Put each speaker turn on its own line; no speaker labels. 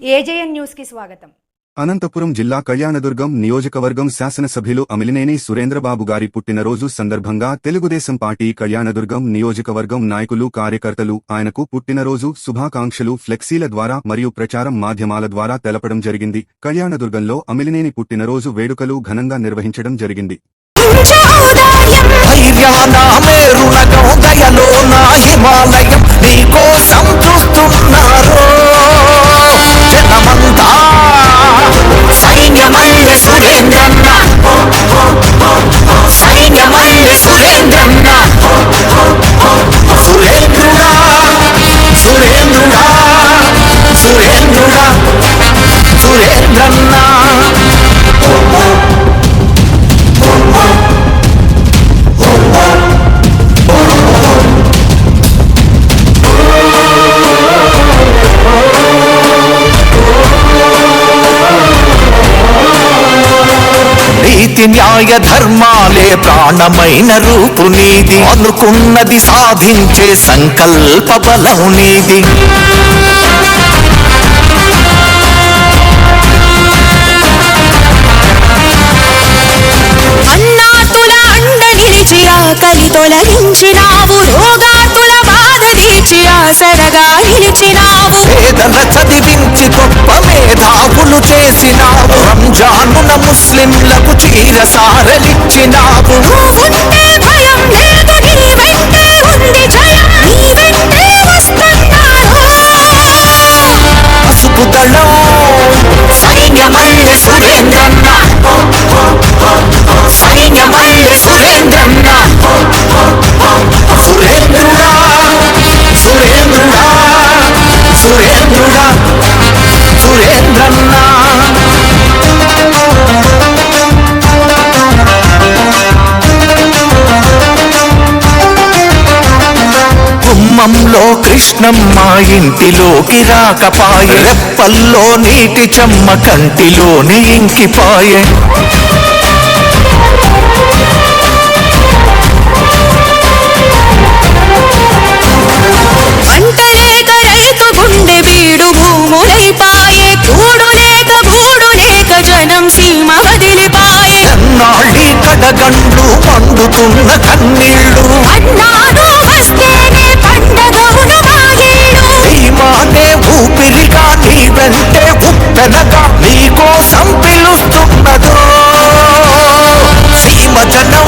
AJN న్యూస్కి స్వాగతం.
అనంతపురం జిల్లా కళ్యాణదుర్గం నియోజకవర్గం శాసనసభ్యులు అమిలినేని సురేంద్రబాబు గారి పుట్టినరోజు సందర్భంగా తెలుగుదేశం పార్టీ కళ్యాణదుర్గం నియోజకవర్గం నాయకులు కార్యకర్తలు ఆయనకు పుట్టినరోజు శుభాకాంక్షలు ఫ్లెక్సీల ద్వారా మరియు ప్రచారం మాధ్యమాల ద్వారా తెలపడం జరిగింది. కళ్యాణదుర్గంలో అమిలినేని పుట్టినరోజు వేడుకలు ఘనంగా నిర్వహించడం జరిగింది.
నీతి న్యాయ ధర్మాలే ప్రాణమైన రూపు నీది. అనుకున్నది సాధించే సంకల్ప బలం నీది.
అన్నాతుల అండ నిలిచి ఆకలి తొలగించినావు రోగాతుల బాధ తీర్చి ఆసరగా నిలిచినావు
పేదల చదివించి గొప్ప మేధావులు చేసినావు. రంజానున ముస్లింలకు చీర సారలిచ్చినావు గుమ్మంలో కృష్ణమ్మ ఇంటిలోకి రాకపాయే. రెప్పల్లో నీటి చెమ్మ కంటిలోని ఇంకిపాయే.
రైతు గుండె బీడు భూములైపాయే. కూడు లేక గూడు లేక జనం సీమ వదిలిపాయే.
ఎన్నాళ్ళీ కడగండ్లు మండుతున్న కన్నీళ్ళు.
అన్నాడు
నీకోసం పిలుస్తున్నదో. సీమ జనం